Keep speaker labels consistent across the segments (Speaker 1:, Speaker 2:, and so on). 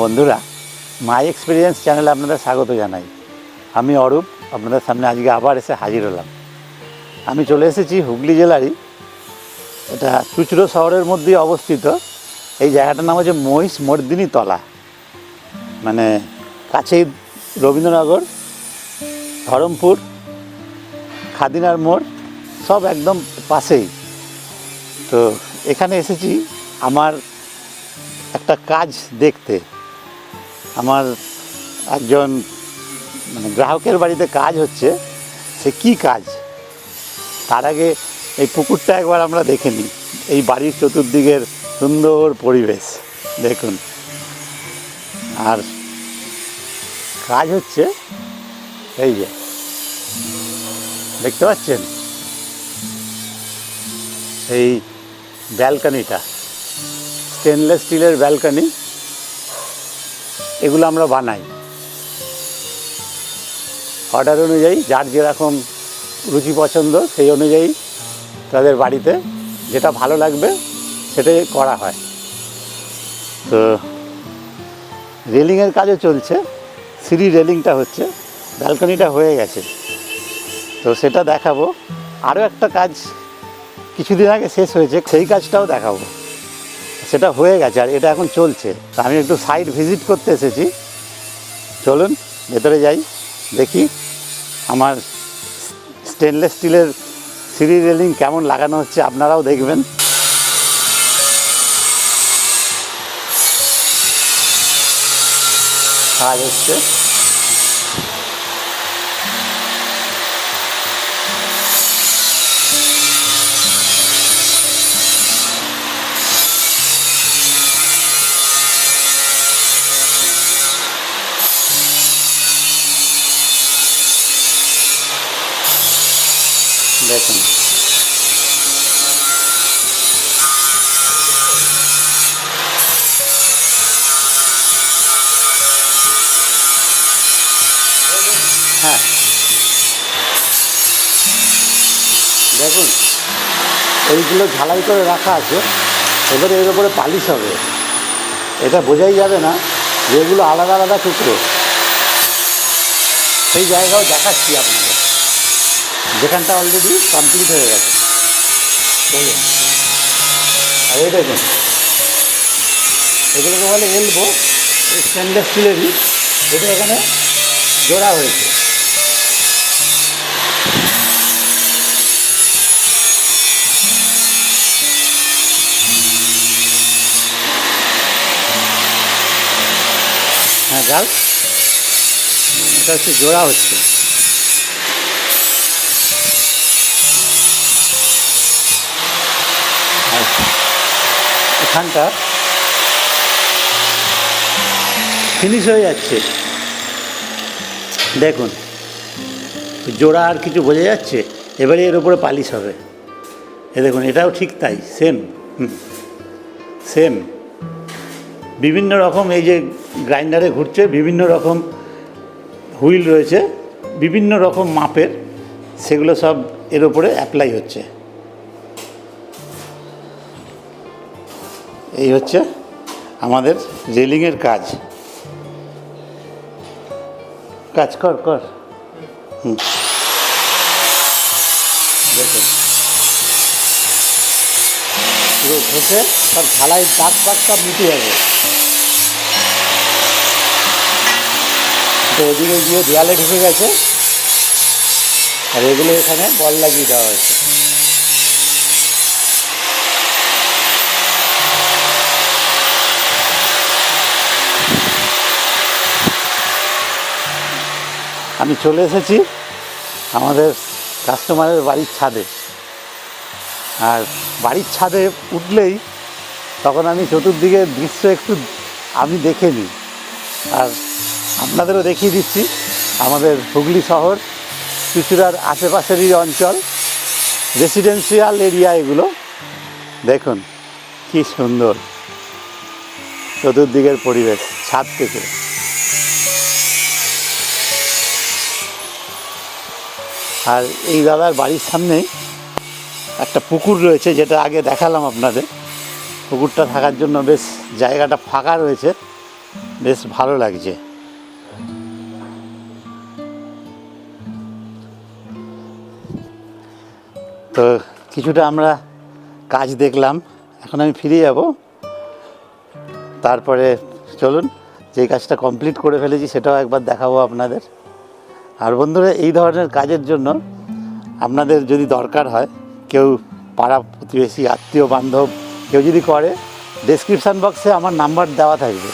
Speaker 1: বন্ধুরা মাই এক্সপিরিয়েন্স চ্যানেলে আপনাদের স্বাগত জানাই। আমি অরূপ, আপনাদের সামনে আজকে আবার এসে হাজির হলাম। আমি চলে এসেছি হুগলি জেলারই, এটা চুচড়ো শহরের মধ্যেই অবস্থিত। এই জায়গাটার নাম হচ্ছে মহিষ মর্দিনী তলা। মানে কাছেই রবীন্দ্রনগর, ধরমপুর, খাদিনার মোড়, সব একদম পাশেই। তো এখানে এসেছি আমার একটা কাজ দেখতে। আমার একজন মানে গ্রাহকের বাড়িতে কাজ হচ্ছে, সে কি কাজ? তার আগে এই পুকুরটা একবার আমরা দেখে নিই, এই বাড়ির চতুর্দিকের সুন্দর পরিবেশ, দেখুন। আর কাজ হচ্ছে এই যে, দেখতে পাচ্ছেন? এই ব্যালকানিটা, স্টেনলেস স্টিলের ব্যালকানি। এগুলো আমরা বানাই। অর্ডার অনুযায়ী যার যেরকম রুচি পছন্দ সেই অনুযায়ী তাদের বাড়িতে যেটা ভালো লাগবে সেটাই করা হয়। তো রেলিংয়ের কাজও চলছে, সিঁড়ি রেলিংটা হচ্ছে, ব্যালকনিটা হয়ে গেছে। তো সেটা দেখাবো। আরও একটা কাজ কিছুদিন আগে শেষ হয়েছে, সেই কাজটাও দেখাবো। সেটা হয়ে গেছে আর এটা এখন চলছে। আমি একটু সাইড ভিজিট করতে এসেছি। চলুন, ভেতরে যাই, দেখি আমার স্টেনলেস স্টিলের সিঁড়ি রেলিং কেমন লাগানো হচ্ছে আপনারাও দেখবেন। কাজ হচ্ছে। দেখুন হ্যাঁ দেখুন, এইগুলো ঝালাই করে রাখা আছে, এবারে এর উপরে পালিশ হবে। এটা বোঝাই যাবে না যে এগুলো আলাদা আলাদা টুকরো। সেই জায়গাও দেখাচ্ছি আপনাকে যেখানটা অলরেডি কমপ্লিট হয়ে গেছে। আর এই দেখুন। এগুলোকে বলে এলবো স্টেনলেস স্টিলেরই এটা এখানে জোড়া হয়েছে। হ্যাঁ যাও এটা হচ্ছে জোড়া হচ্ছে। এখানটা ফিনিশ হয়ে যাচ্ছে। দেখুন, জোড়া আর কিছু বোঝা যাচ্ছে? এবারে এর উপরে পালিশ হবে। এ দেখুন, এটাও ঠিক তাই সেম সেম বিভিন্ন রকম এই যে গ্রাইন্ডারে ঘুরছে, বিভিন্ন রকম হুইল রয়েছে, বিভিন্ন রকম মাপের, সেগুলো সব এর উপরে অ্যাপ্লাই হচ্ছে। এই হচ্ছে আমাদের রেলিংয়ের কাজ। কাজ কর কর। হুম। পুরো ঘষে সব ঢালাই দাগ ফাগ সব মিটে যাবে। তো ওদিকে গিয়ে দেয়ালে ঢুকে গেছে। আর এগুলো এখানে বল লাগিয়ে দেওয়া হয়েছে। আমি চলে এসেছি আমাদের কাস্টমারের বাড়ির ছাদে। আর বাড়ির ছাদে উঠলেই তখন আমি চতুর্দিকে দৃশ্য একটু আমি দেখে নিই। আর আপনাদেরও দেখিয়ে দিচ্ছি আমাদের হুগলি শহর চুচুড়ার আশেপাশেরই অঞ্চল রেসিডেন্সিয়াল এরিয়া এগুলো। দেখুন, কি সুন্দর। চতুর্দিকের পরিবেশ, ছাদ থেকে। আর এই দাদার বাড়ির সামনেই একটা পুকুর রয়েছে, যেটা আগে দেখালাম আপনাদের। পুকুরটা থাকার জন্য বেশ জায়গাটা ফাঁকা রয়েছে, বেশ ভালো লাগছে। তো কিছুটা আমরা কাজ দেখলাম, এখন আমি ফিরে যাব। তারপরে চলুন, যে কাজটা কমপ্লিট করে ফেলেছি সেটাও একবার দেখাবো আপনাদের। আর বন্ধুরা, এই ধরনের কাজের জন্য আপনাদের যদি দরকার হয়, কেউ পাড়া প্রতিবেশী, আত্মীয় বান্ধব, কেউ যদি করে ডেসক্রিপশান বক্সে আমার নাম্বার দেওয়া থাকবে।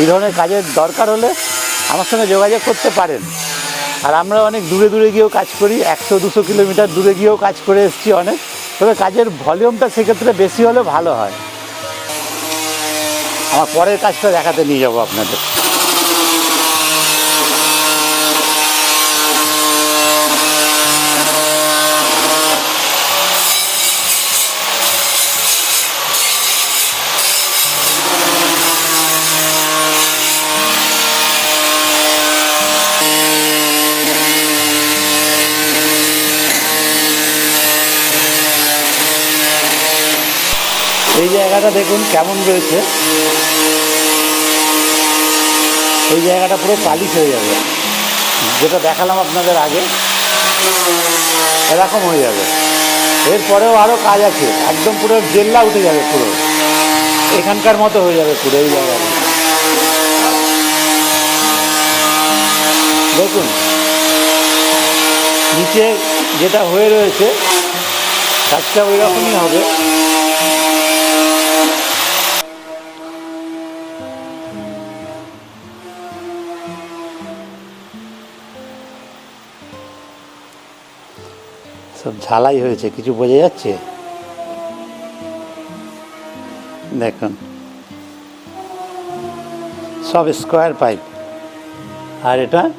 Speaker 1: এই ধরনের কাজের দরকার হলে আমার সঙ্গে যোগাযোগ করতে পারেন। আর আমরা অনেক দূরে দূরে গিয়েও কাজ করি, একশো দুশো কিলোমিটার দূরে গিয়েও কাজ করে এসেছি অনেক। তবে কাজের ভলিউমটা সেক্ষেত্রে বেশি হলে ভালো হয়। আমার পরের কাজটা দেখাতে নিয়ে যাব আপনাদের এই জায়গাটা দেখুন কেমন রয়েছে। এই জায়গাটা পুরো পালিশ হয়ে যাবে। যেটা দেখালাম আপনাদের আগে, এরকম হয়ে যাবে। এরপরেও আরও কাজ আছে, একদম পুরো জেল্লা উঠে যাবে পুরো। এখানকার মতো হয়ে যাবে পুরো এই জায়গাটা। দেখুন, নিচে যেটা হয়ে রয়েছে, কাজটা ওই রকমই হবে। সব ঝালাই হয়েছে, কিছু বোঝা যাচ্ছে? দেখুন। সব স্কোয়ার পাইপ। আর এটা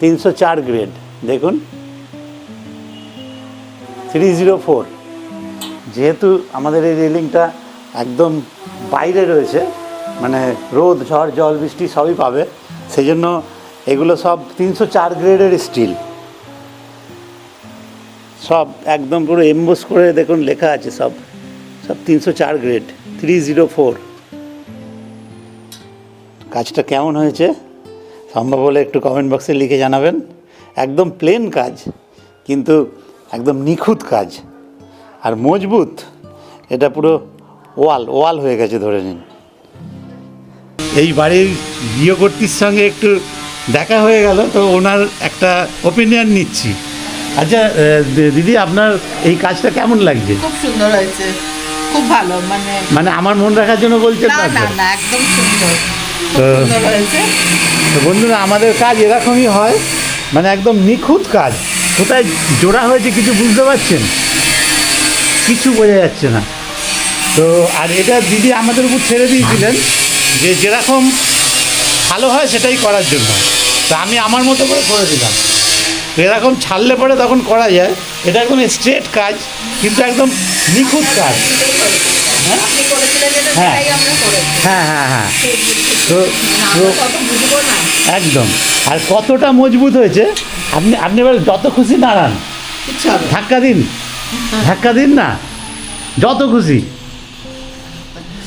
Speaker 1: তিনশো চার গ্রেড, দেখুন। Three zero four. যেহেতু আমাদের এই রেলিংটা একদম বাইরে রয়েছে মানে রোদ, ঝড়, জল, বৃষ্টি সবই পাবে সেই জন্য এগুলো সব তিনশো চার গ্রেডের স্টিল। সব একদম পুরো এমবোস করে দেখুন লেখা আছে সব। সব তিনশো চার গ্রেড থ্রি জিরো ফোর কাজটা কেমন হয়েছে? সম্ভব হলে একটু কমেন্ট বক্সে লিখে জানাবেন। একদম প্লেন কাজ, কিন্তু একদম নিখুঁত কাজ। আর মজবুত, এটা পুরো ওয়াল ওয়াল হয়ে গেছে ধরে নিন। এই বাড়ির গৃহকর্তীর সঙ্গে একটু দেখা হয়ে গেল, তো ওনার একটা ওপিনিয়ন নিচ্ছি। আচ্ছা দিদি আপনার এই কাজটা কেমন লাগছে?
Speaker 2: খুব সুন্দর হয়েছে। খুব ভালো মানে
Speaker 1: মানে আমার মন রাখার জন্য বলছেন
Speaker 2: না
Speaker 1: না
Speaker 2: না একদম সুন্দর। সুন্দর হয়েছে।
Speaker 1: তো বন্ধুরা আমাদের কাজ এরকমই হয় মানে একদম নিখুঁত কাজ। কোথায় জোড়া হয়েছে কিছু বুঝতে পারছেন? কিছু বোঝা যাচ্ছে না। তো আর এটা দিদি আমাদের উপর ছেড়ে দিয়েছিলেন যে যেরকম ভালো হয় সেটাই করার জন্য। তা আমি আমার মতো করে করে দিলাম। এরকম ছাড়লে পরে তখন করা যায়। এটা একদম স্ট্রেট কাজ কিন্তু একদম নিখুঁত কাজ। হ্যাঁ? হ্যাঁ। হ্যাঁ হ্যাঁ হ্যাঁ। তো একদম। আর কতটা মজবুত হয়েছে আপনি আপনি এবার যত খুশি দাঁড়ান। ধাক্কা দিন। ধাক্কা দিন না। যত খুশি।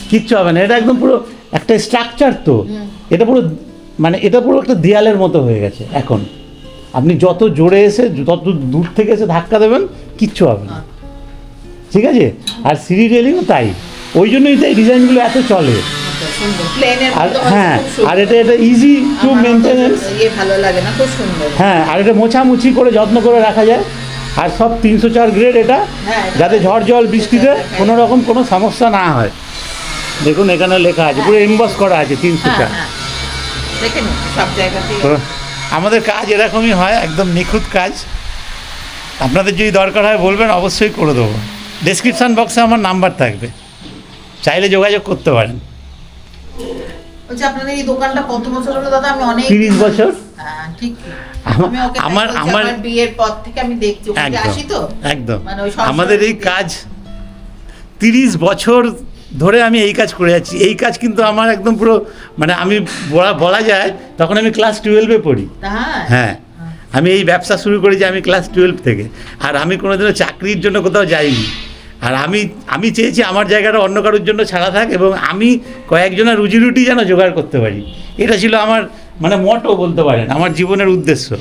Speaker 1: কিচ্ছু হবে না। এটা একদম পুরো একটা স্ট্রাকচার তো। এটা পুরো মানে এটা পুরো একটা দেয়ালের মতো হয়ে গেছে এখন। আপনি যত জোরে এসে যত দূর থেকে এসে ধাক্কা দেবেন কিচ্ছু হবে না। ঠিক আছে? আর সিঁড়ি রেলিংও তাই। ওই জন্যই তাই ডিজাইনগুলো এত চলে। আর হ্যাঁ আর এটা এটা ইজি টু মেনটেনেন্স
Speaker 2: ভালো লাগে না খুব সুন্দর।
Speaker 1: হ্যাঁ আর এটা মোছামুছি করে যত্ন করে রাখা যায়। আর সব তিনশো চার গ্রেড এটা।
Speaker 2: হ্যাঁ,
Speaker 1: যাতে ঝড় জল বৃষ্টিতে কোনো রকম কোনো সমস্যা না হয়। দেখুন এখানে লেখা আছে পুরো এমবস করা আছে তিনশো
Speaker 2: হ্যাঁ
Speaker 1: চার।
Speaker 2: হ্যাঁ। সব জায়গাতেই
Speaker 1: তো আমাদের কাজ এরকমই হয় একদম নিখুঁত কাজ। আপনাদের যদি দরকার হয় বলবেন অবশ্যই করে দেবো। ডেসক্রিপশান বক্সে আমার নাম্বার থাকবে। চাইলে যোগাযোগ করতে পারেন।
Speaker 2: বলছি এই দোকানটা কত বছর হলো দাদা? আমি অনেক
Speaker 1: তিরিশ বছর?
Speaker 2: হ্যাঁ ঠিক।
Speaker 1: আমা-
Speaker 2: আমি ওকে
Speaker 1: আমার আমার
Speaker 2: বিয়ের পর থেকে আমি দেখছি।
Speaker 1: একদম একদম।
Speaker 2: মানে
Speaker 1: আমাদের এই কাজ তিরিশ বছর ধরে আমি এই কাজ করে যাচ্ছি। এই কাজ কিন্তু আমার একদম পুরো মানে আমি বলা বলা যায় তখন আমি ক্লাস টুয়েলভে পড়ি।
Speaker 2: হ্যাঁ।
Speaker 1: হ্যাঁ। আমি এই ব্যবসা শুরু করেছি আমি ক্লাস টুয়েলভ থেকে। আর আমি কোনোদিনও চাকরির জন্য কোথাও যাইনি। আর আমি আমি চেয়েছি আমার জায়গাটা অন্য কারোর জন্য ছাড়া থাক এবং আমি কয়েকজনের রুজি রুটি যেন জোগাড় করতে পারি। এটা ছিল আমার মানে মটো বলতে পারেন আমার জীবনের উদ্দেশ্য।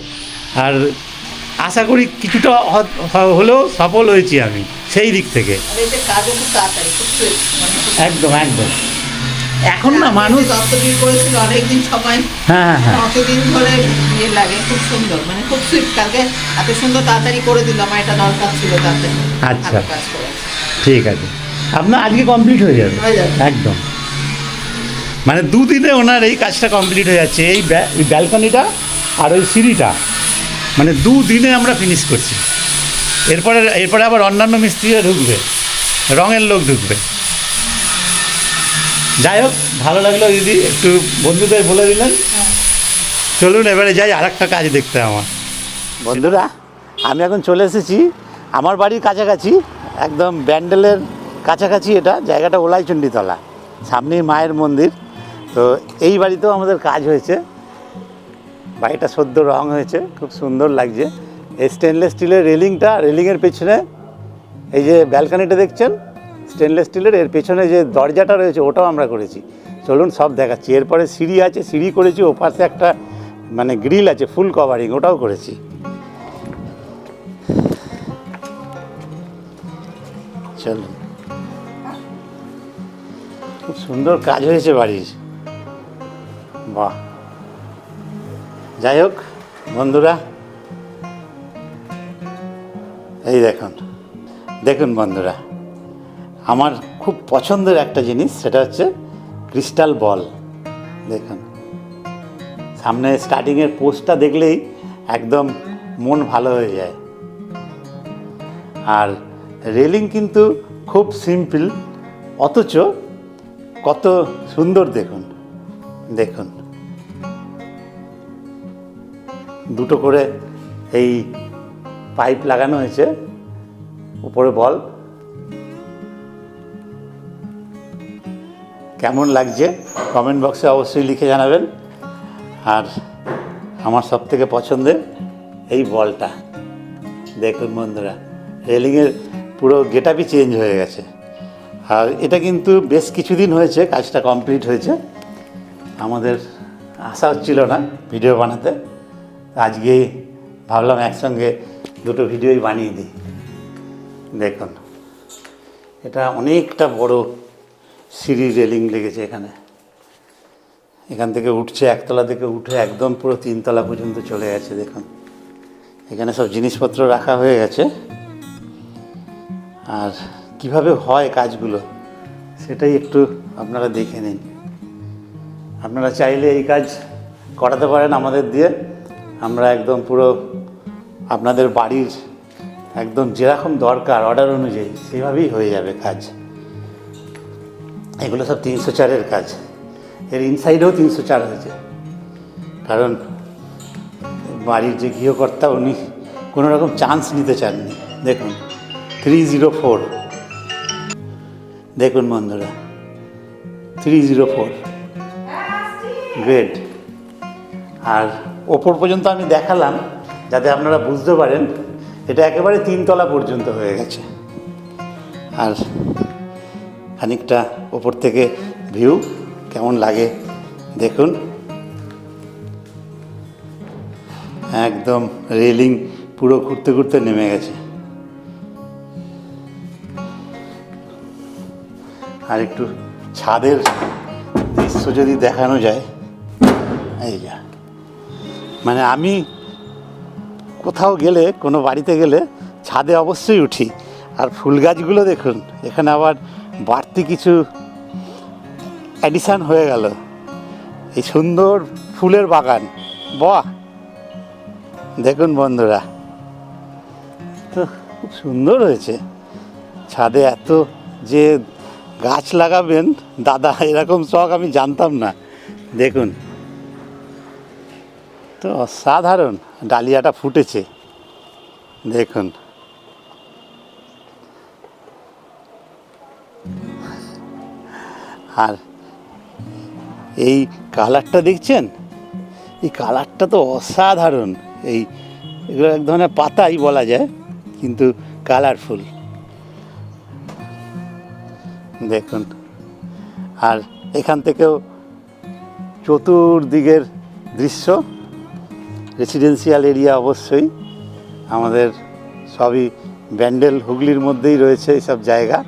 Speaker 1: আর আশা করি কিছুটা হলেও সফল হয়েছি আমি সেই দিক থেকে। একদম একদম। এখন না মানুষ
Speaker 2: দপ্তরির করেছিল অনেকদিন সময়
Speaker 1: হ্যাঁ হ্যাঁ
Speaker 2: অতদিন ধরে ইয়ে লাগে খুব সুন্দর মানে খুব সুইট কালকে এত সুন্দর তাড়াতাড়ি করে দিল আমার এটা দরকার ছিল তাড়াতাড়ি
Speaker 1: আচ্ছা। ঠিক আছে। আপনার আজকে কমপ্লিট হয়ে যাবে। একদম। মানে দুদিনে ওনার এই কাজটা কমপ্লিট হয়ে যাচ্ছে এই ব্যালকনিটা আর ওই সিঁড়িটা। মানে দুদিনে আমরা ফিনিশ করছি। এরপরে এরপরে আবার অন্যান্য মিস্ত্রিরা ঢুকবে। রঙের লোক ঢুকবে। যাই হোক, ভালো লাগল দিদি, একটু বন্ধুদের বলে দিলেন। চলুন, এবারে যাই আর একটা কাজ দেখতে আমার। বন্ধুরা, আমি এখন চলে এসেছি। আমার বাড়ির কাছাকাছি, একদম ব্যান্ডেলের কাছাকাছি এটা, জায়গাটা ওলাইচণ্ডীতলা। সামনেই মায়ের মন্দির। তো এই বাড়িতেও আমাদের কাজ হয়েছে। বাড়িটা সদ্য রং হয়েছে, খুব সুন্দর লাগছে। এই স্টেনলেস স্টিলের রেলিংটা রেলিংয়ের পেছনে এই যে ব্যালকানিটা দেখছেন? স্টেনলেস স্টিলের এর পেছনে যে দরজাটা রয়েছে, ওটাও আমরা করেছি। চলুন সব দেখাচ্ছি। এরপরে সিঁড়ি আছে, সিঁড়ি করেছি, ওপাশে একটা মানে গ্রিল আছে ফুল কভারিং ওটাও করেছি। চলুন। খুব সুন্দর কাজ হয়েছে বাড়ির। বাহ! যাই হোক, বন্ধুরা, এই দেখুন দেখুন বন্ধুরা, আমার খুব পছন্দের একটা জিনিস, সেটা হচ্ছে ক্রিস্টাল বল। দেখুন, সামনে স্টার্টিংয়ের পোস্টটা দেখলেই একদম মন ভালো হয়ে যায়। আর রেলিং কিন্তু খুব সিম্পল অথচ কত সুন্দর দেখুন দেখুন। দুটো করে এই পাইপ লাগানো হয়েছে, উপরে বল। কেমন লাগছে? কমেন্ট বক্সে অবশ্যই লিখে জানাবেন। আর আমার সব থেকে পছন্দের এই বলটা। দেখুন বন্ধুরা, রেলিংয়ের পুরো গেট আপই চেঞ্জ হয়ে গেছে। আর এটা কিন্তু বেশ কিছুদিন হয়েছে, কাজটা কমপ্লিট হয়েছে। আমাদের আশা হচ্ছিল না ভিডিও বানাতে। আজকে ভাবলাম একসঙ্গে দুটো ভিডিওই বানিয়ে দিই। দেখুন, এটা অনেকটা বড় সিঁড়ি রেলিং লেগেছে এখানে। এখান থেকে উঠছে, একতলা থেকে উঠে একদম পুরো তিনতলা পর্যন্ত চলে গেছে, দেখুন। এখানে সব জিনিসপত্র রাখা হয়ে গেছে। আর কীভাবে হয় কাজগুলো, সেটাই একটু আপনারা দেখে নিন। আপনারা চাইলে এই কাজ করাতে পারেন আমাদের দিয়ে। আমরা একদম পুরো আপনাদের বাড়ির একদম যেরকম দরকার অর্ডার অনুযায়ী সেভাবেই হয়ে যাবে কাজ। এগুলো সব তিনশো চারের কাজ। এর ইনসাইডেও তিনশো চার হয়েছে। কারণ বাড়ির যে গৃহকর্তা উনি কোনো রকম চান্স নিতে চাননি। দেখুন থ্রি জিরো ফোর দেখুন বন্ধুরা থ্রি জিরো ফোর গ্রেড আর ওপর পর্যন্ত আমি দেখালাম, যাতে আপনারা বুঝতে পারেন, এটা একেবারে তিনতলা পর্যন্ত হয়ে গেছে। আর খানিকটা ওপর থেকে ভিউ কেমন লাগে দেখুন। একদম রেলিং পুরো ঘুরতে ঘুরতে নেমে গেছে। আর একটু ছাদের দৃশ্য যদি দেখানো যায়, এই যা। মানে আমি কোথাও গেলে, কোনো বাড়িতে গেলে ছাদে অবশ্যই উঠি। আর ফুল গাছগুলো দেখুন, এখানে আবার বাড়তি কিছু অ্যাডিশান হয়ে গেল। এই সুন্দর ফুলের বাগান, বাহ! দেখুন বন্ধুরা, তো খুব সুন্দর হয়েছে। ছাদে এত যে গাছ লাগাবেন, দাদা, এরকম শখ আমি জানতাম না। দেখুন তো অসাধারণ, ডালিয়াটা ফুটেছে। দেখুন। আর এই কালারটা দেখছেন? এই কালারটা তো অসাধারণ। এই এগুলো এক ধরনের পাতাই বলা যায়, কিন্তু কালারফুল। দেখুন। আর এখান থেকেও চতুর্দিকের দৃশ্য। রেসিডেন্সিয়াল এরিয়া অবশ্যই। আমাদের সবই ব্যান্ডেল হুগলির মধ্যেই রয়েছে এইসব জায়গা।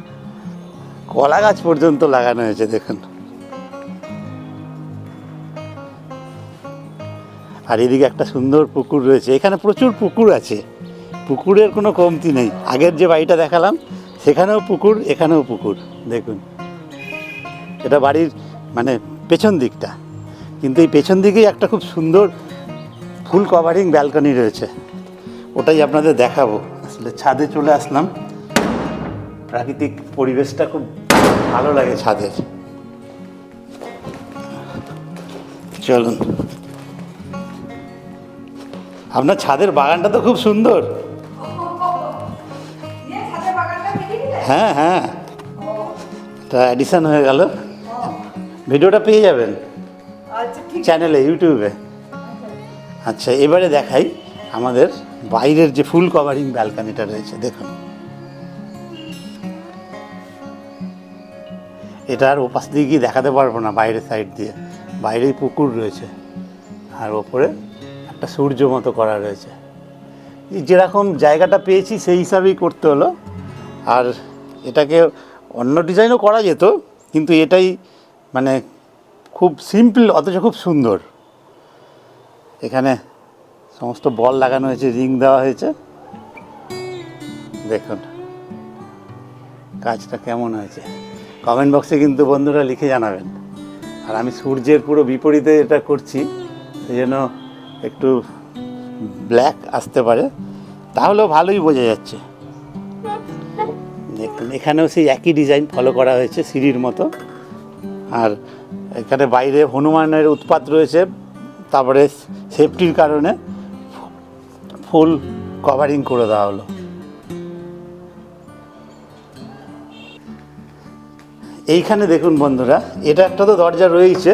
Speaker 1: কলা গাছ পর্যন্ত লাগানো হয়েছে, দেখুন। আর এদিকে একটা সুন্দর পুকুর রয়েছে। এখানে প্রচুর পুকুর আছে। পুকুরের কোনো কমতি নেই। আগের যে বাড়িটা দেখালাম, সেখানেও পুকুর, এখানেও পুকুর, দেখুন। এটা বাড়ির মানে পেছন দিকটা। কিন্তু এই পেছন দিকেই একটা খুব সুন্দর ফুল কভারিং ব্যালকনি রয়েছে। ওটাই আপনাদের দেখাবো। আসলে ছাদে চলে আসলাম। প্রাকৃতিক পরিবেশটা খুব ভালো লাগে ছাদের। চলুন। আপনার ছাদের বাগানটা তো খুব সুন্দর। হ্যাঁ হ্যাঁ। তা অ্যাডিশন হয়ে গেল। ভিডিওটা পেয়ে যাবেন। চ্যানেলে ইউটিউবে আচ্ছা এবারে দেখাই আমাদের বাইরের যে ফুল কভারিং ব্যালকানিটা রয়েছে, দেখুন। এটা আর ওপাশ দিয়ে গিয়ে দেখাতে পারব না, বাইরের সাইড দিয়ে। বাইরেই পুকুর রয়েছে, আর ওপরে একটা সূর্য মতো করা রয়েছে। যেরকম জায়গাটা পেয়েছি, সেই হিসাবেই করতে হলো। আর এটাকে অন্য ডিজাইনও করা যেত, কিন্তু এটাই মানে খুব সিম্পল অথচ খুব সুন্দর। এখানে সমস্ত বল লাগানো হয়েছে, রিং দেওয়া হয়েছে। দেখুন, কাজটা কেমন হয়েছে। কমেন্ট বক্সে কিন্তু বন্ধুরা লিখে জানাবেন। আর আমি সূর্যের পুরো বিপরীতে এটা করছি, সেই জন্য একটু ব্ল্যাক আসতে পারে। তাহলেও ভালোই বোঝা যাচ্ছে। এখানেও সেই একই ডিজাইন ফলো করা হয়েছে সিঁড়ির মতো। আর এখানে বাইরে হনুমানের উৎপাত রয়েছে, তারপরে সেফটির কারণে ফুল কভারিং করে দেওয়া হলো। এইখানে দেখুন বন্ধুরা, এটা একটা তো দরজা রয়েছে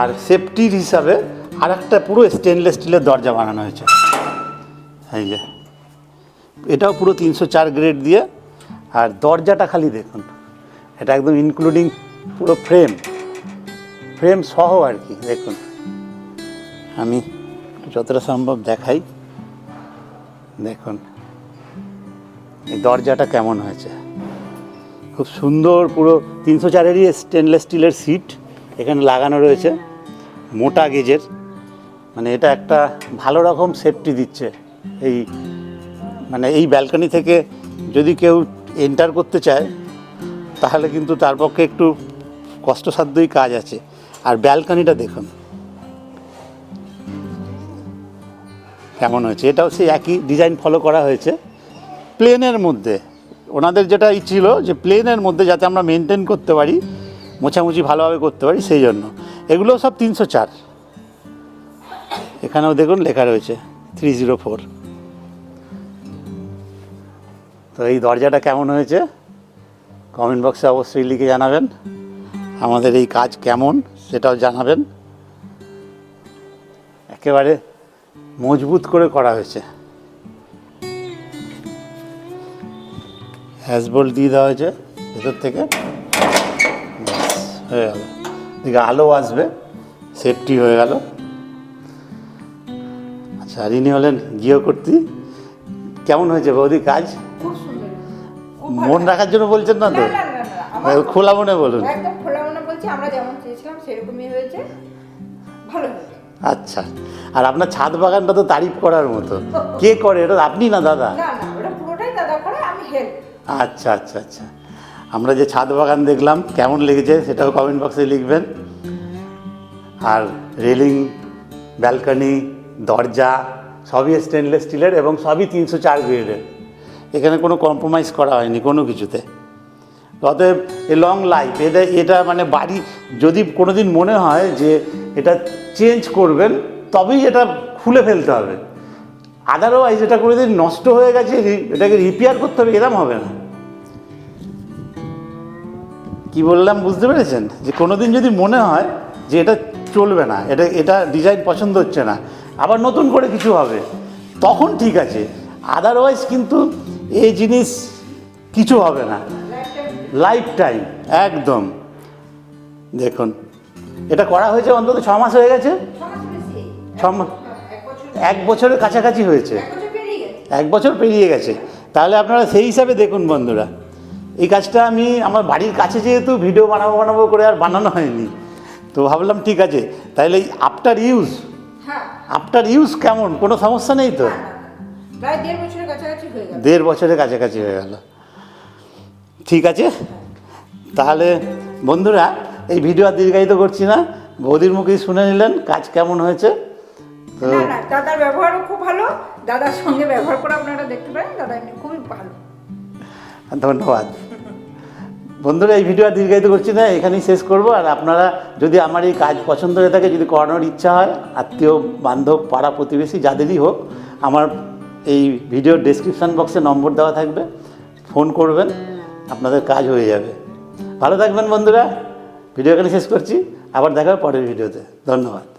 Speaker 1: আর সেফটির হিসাবে আর একটা পুরো স্টেনলেস স্টিলের দরজা বানানো হয়েছে। এই যে, এটাও পুরো তিনশো চার গ্রেড দিয়ে, আর দরজাটা খালি দেখুন, এটা একদম ইনক্লুডিং পুরো ফ্রেম ফ্রেম সহ আর কি, দেখুন। আমি যতটা সম্ভব দেখাই। দেখুন, এই দরজাটা কেমন হয়েছে। খুব সুন্দর পুরো তিনশো চারেরই স্টেনলেস স্টিলের সিট এখানে লাগানো রয়েছে, মোটা গেজের। মানে এটা একটা ভালো রকম সেফটি দিচ্ছে এই মানে এই ব্যালকনি থেকে যদি কেউ এন্টার করতে চায়, তাহলে কিন্তু তার পক্ষে একটু কষ্টসাধ্যই কাজ আছে। আর ব্যালকনিটা দেখুন কেমন হয়েছে, এটাও সেই একই ডিজাইন ফলো করা হয়েছে। প্লেনের মধ্যে, ওনাদের যেটা ছিল যে প্লেনের মধ্যে যাতে আমরা মেনটেন করতে পারি, মোছামুছি ভালোভাবে করতে পারি, সেই জন্য। এগুলো সব তিনশো চার। এখানেও দেখুন লেখা রয়েছে থ্রি জিরো ফোর তো এই দরজাটা কেমন হয়েছে? কমেন্ট বক্সে অবশ্যই লিখে জানাবেন। আমাদের এই কাজ কেমন, সেটাও জানাবেন। একেবারে মজবুত করে করা হয়েছে। হ্যাজবোল্ট দিয়ে দেওয়া হয়েছে ভেতর থেকে। হয়ে গেল। দিকে আলো আসবে সেফটি হয়ে গেল। আচ্ছা আর ইনি হলেন গৃহকর্ত্রী। কেমন হয়েছে বৌদি কাজ? মন রাখার জন্য বলছেন না তো? খোলা মনে বলুন।
Speaker 3: খোলা মনে বলছি আমরা যেমন চেয়েছিলাম সেরকমই হয়েছে। ভালো
Speaker 1: আচ্ছা। আর আপনার ছাদ বাগানটা তো তারিফ করার মতো। কে করে এটা? আপনি না দাদা? আচ্ছা আচ্ছা আচ্ছা। আমরা যে ছাদ বাগান দেখলাম কেমন লেগেছে সেটাও কমেন্ট বক্সে লিখবেন। আর রেলিং ব্যালকনি দরজা সবই স্টেনলেস স্টিলের এবং সবই তিনশো চার গ্রেডের এখানে কোনো কম্প্রোমাইজ করা হয়নি কোনো কিছুতে। অতএব এ লং লাইফ এটা এটা মানে বাড়ি, যদি কোনো দিন মনে হয় যে এটা চেঞ্জ করবেন, তবেই এটা খুলে ফেলতে হবে। আদারওয়াইজ এটা করে দিন নষ্ট হয়ে গেছে এটাকে রিপেয়ার করতে হবে, এরম হবে না। কি বললাম, বুঝতে পেরেছেন? যে কোনো দিন যদি মনে হয় যে এটা চলবে না, এটা এটা ডিজাইন পছন্দ হচ্ছে না, আবার নতুন করে কিছু হবে, তখন ঠিক আছে। আদারওয়াইজ কিন্তু এই জিনিস কিছু হবে না। লাইফ টাইম একদম। দেখুন এটা করা হয়েছে অন্তত ছ মাস হয়ে গেছে?
Speaker 3: ছ মাস এক
Speaker 1: বছরের কাছাকাছি হয়েছে।
Speaker 3: এক বছর পেরিয়ে গেছে।
Speaker 1: তাহলে আপনারা সেই হিসাবে দেখুন বন্ধুরা। এই কাজটা আমি আমার বাড়ির কাছে যেহেতু ভিডিও বানাবো বানাবো করে আর বানানো হয়নি তো ভাবলাম ঠিক আছে তাহলে এই আফটার ইউজ আফটার ইউজ কেমন? কোনো সমস্যা নেই তো?
Speaker 3: দেড় বছরের কাছাকাছি হয়ে গেল।
Speaker 1: ঠিক আছে? তাহলে বন্ধুরা এই ভিডিও আর দীর্ঘায়িত করছি না। বৌদির মুখেই শুনে নিলেন কাজ কেমন হয়েছে? তো
Speaker 3: দাদার ব্যবহারও খুব ভালো। দাদার সঙ্গে ব্যবহার করে আপনারা দেখতে পারেন দাদা এমনি খুবই ভালো।
Speaker 1: ধন্যবাদ। বন্ধুরা এই ভিডিও আর দীর্ঘায়িত করছি না এখানেই শেষ করব। আর আপনারা যদি আমার এই কাজ পছন্দ হয়ে থাকে যদি করানোর ইচ্ছা হয় আত্মীয় বান্ধব পাড়া প্রতিবেশী যাদেরই হোক আমার এই ভিডিওর ডেসক্রিপশান বক্সে নম্বর দেওয়া থাকবে। ফোন করবেন। আপনাদের কাজ হয়ে যাবে। ভালো থাকবেন বন্ধুরা। ভিডিও এখানে শেষ করছি। আবার দেখা পরের ভিডিওতে। ধন্যবাদ।